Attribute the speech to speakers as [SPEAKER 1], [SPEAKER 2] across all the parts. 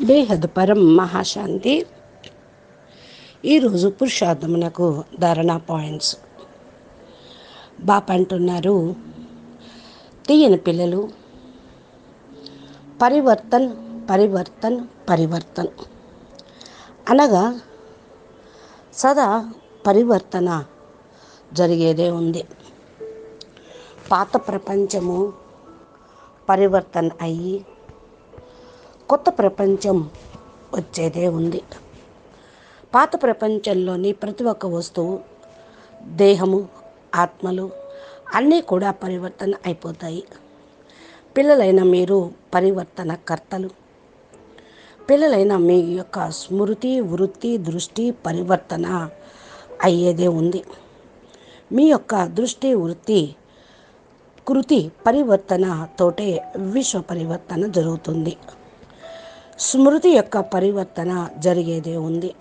[SPEAKER 1] బేహద్ పరం మహాశాంతి. ఈరోజు పురుషార్థమునకు ధారణ పాయింట్స్ బాప అంటున్నారు తీయని పిల్లలు పరివర్తన్ పరివర్తన్ పరివర్తన్. అనగా సదా పరివర్తన జరిగేదే ఉంది. పాత ప్రపంచము పరివర్తన అయ్యి కొత్త ప్రపంచం వచ్చేదే ఉంది. పాత ప్రపంచంలోని ప్రతి ఒక్క వస్తువు దేహము ఆత్మలు అన్నీ కూడా పరివర్తన అయిపోతాయి. పిల్లలైన మీరు పరివర్తన కర్తలు పిల్లలైన మీ యొక్క స్మృతి వృత్తి దృష్టి పరివర్తన అయ్యేదే ఉంది. మీ యొక్క దృష్టి వృత్తి కృతి పరివర్తనతోటే విశ్వ పరివర్తన జరుగుతుంది. స్మృతి యొక్క పరివర్తన జరిగేదే ఉంది.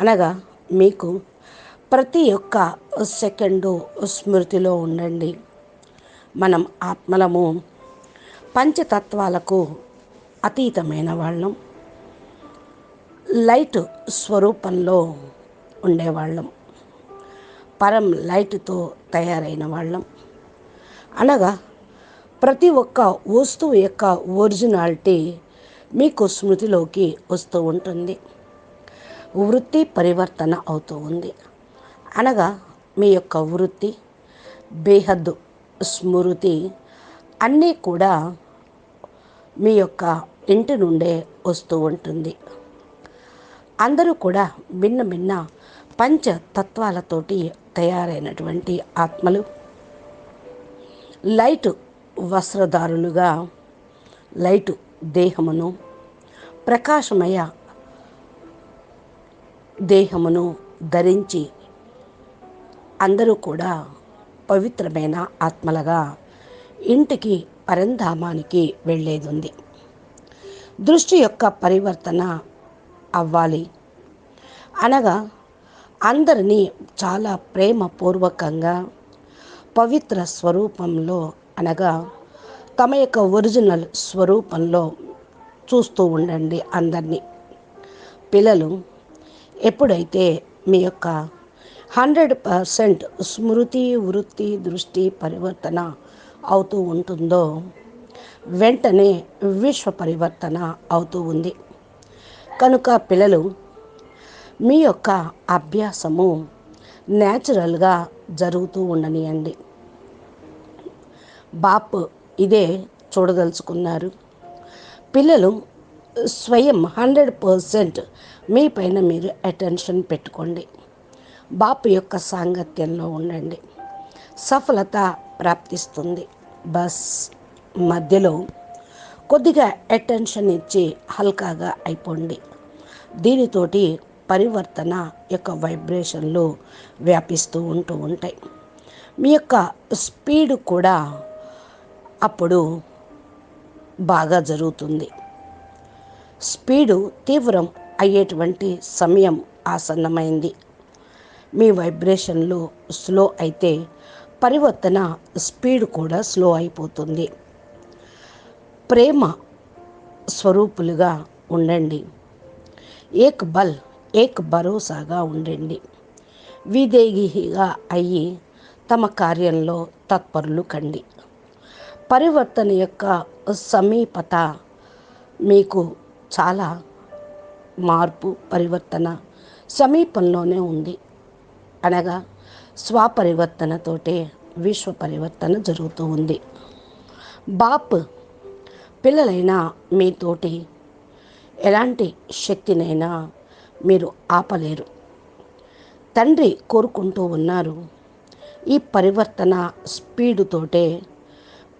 [SPEAKER 1] అనగా మీకు ప్రతి ఒక్క సెకండు స్మృతిలో ఉండండి. మనం ఆత్మలము పంచతత్వాలకు అతీతమైన వాళ్ళం. లైట్ స్వరూపంలో ఉండేవాళ్ళం. పరం లైట్తో తయారైన వాళ్ళం. అనగా ప్రతి ఒక్క వస్తువు యొక్క ఒరిజినాలిటీ మీకు స్మృతిలోకి వస్తూ ఉంటుంది. వృత్తి పరివర్తన అవుతూ ఉంది. అనగా మీ యొక్క వృత్తి బేహద్దు స్మృతి అన్నీ కూడా మీ యొక్క ఇంటి నుండే వస్తూ ఉంటుంది. అందరూ కూడా భిన్న భిన్న పంచ తత్వాలతోటి తయారైనటువంటి ఆత్మలు. లైట్ వస్త్రదారులుగా లైటు దేహమును ప్రకాశమయ దేహమును ధరించి అందరూ కూడా పవిత్రమైన ఆత్మలుగా ఇంటికి పరంధామానికి వెళ్ళేది ఉంది దృష్టి యొక్క పరివర్తన అవ్వాలి. అనగా అందరినీ చాలా ప్రేమపూర్వకంగా పవిత్ర స్వరూపంలో అనగా తమ యొక్క ఒరిజినల్ స్వరూపంలో చూస్తూ ఉండండి అందరినీ. పిల్లలు ఎప్పుడైతే మీ యొక్క హండ్రెడ్ పర్సెంట్ స్మృతి వృత్తి దృష్టి పరివర్తన అవుతూ ఉంటుందో వెంటనే విశ్వ పరివర్తన అవుతూ ఉంది. కనుక పిల్లలు మీ యొక్క అభ్యాసము న్యాచురల్గా జరుగుతూ ఉండనియండి. బాప్ ఇదే చూడదలుచుకున్నారు. పిల్లలు స్వయం హండ్రెడ్ పర్సెంట్ మీ పైన మీరు అటెన్షన్ పెట్టుకోండి. బాపు యొక్క సాంగత్యంలో ఉండండి. సఫలత ప్రాప్తిస్తుంది. బస్ మధ్యలో కొద్దిగా అటెన్షన్ ఇచ్చి హల్కాగా అయిపోండి. దీనితోటి పరివర్తన యొక్క వైబ్రేషన్లు వ్యాపిస్తూ ఉంటూ ఉంటాయి. మీ యొక్క స్పీడ్ కూడా అప్పుడు బాగా జరుగుతుంది. స్పీడు తీవ్రం అయ్యేటువంటి సమయం ఆసన్నమైంది. మీ వైబ్రేషన్లు స్లో అయితే పరివర్తన స్పీడ్ కూడా స్లో అయిపోతుంది. ప్రేమ స్వరూపులుగా ఉండండి. ఏక్ బల్ ఏక్ భరోసాగా ఉండండి. విదేగిగా అయ్యి తమ కార్యంలో తత్పరులు కండి. పరివర్తన యొక్క సమీపత మీకు చాలా మార్పు పరివర్తన సమీపంలోనే ఉంది. అనగా స్వపరివర్తనతోటే విశ్వ పరివర్తన జరుగుతూ ఉంది. బాప్ పిల్లలైనా మీతోటి ఎలాంటి శక్తినైనా మీరు ఆపలేరు. తండ్రి కోరుకుంటూ ఉన్నారు ఈ పరివర్తన స్పీడుతోటే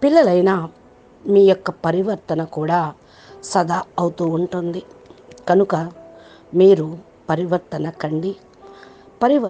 [SPEAKER 1] పిల్లలైన మీ యొక్క పరివర్తన కూడా సదా అవుతూ ఉంటుంది. కనుక మీరు పరివర్తన కండి. పరివ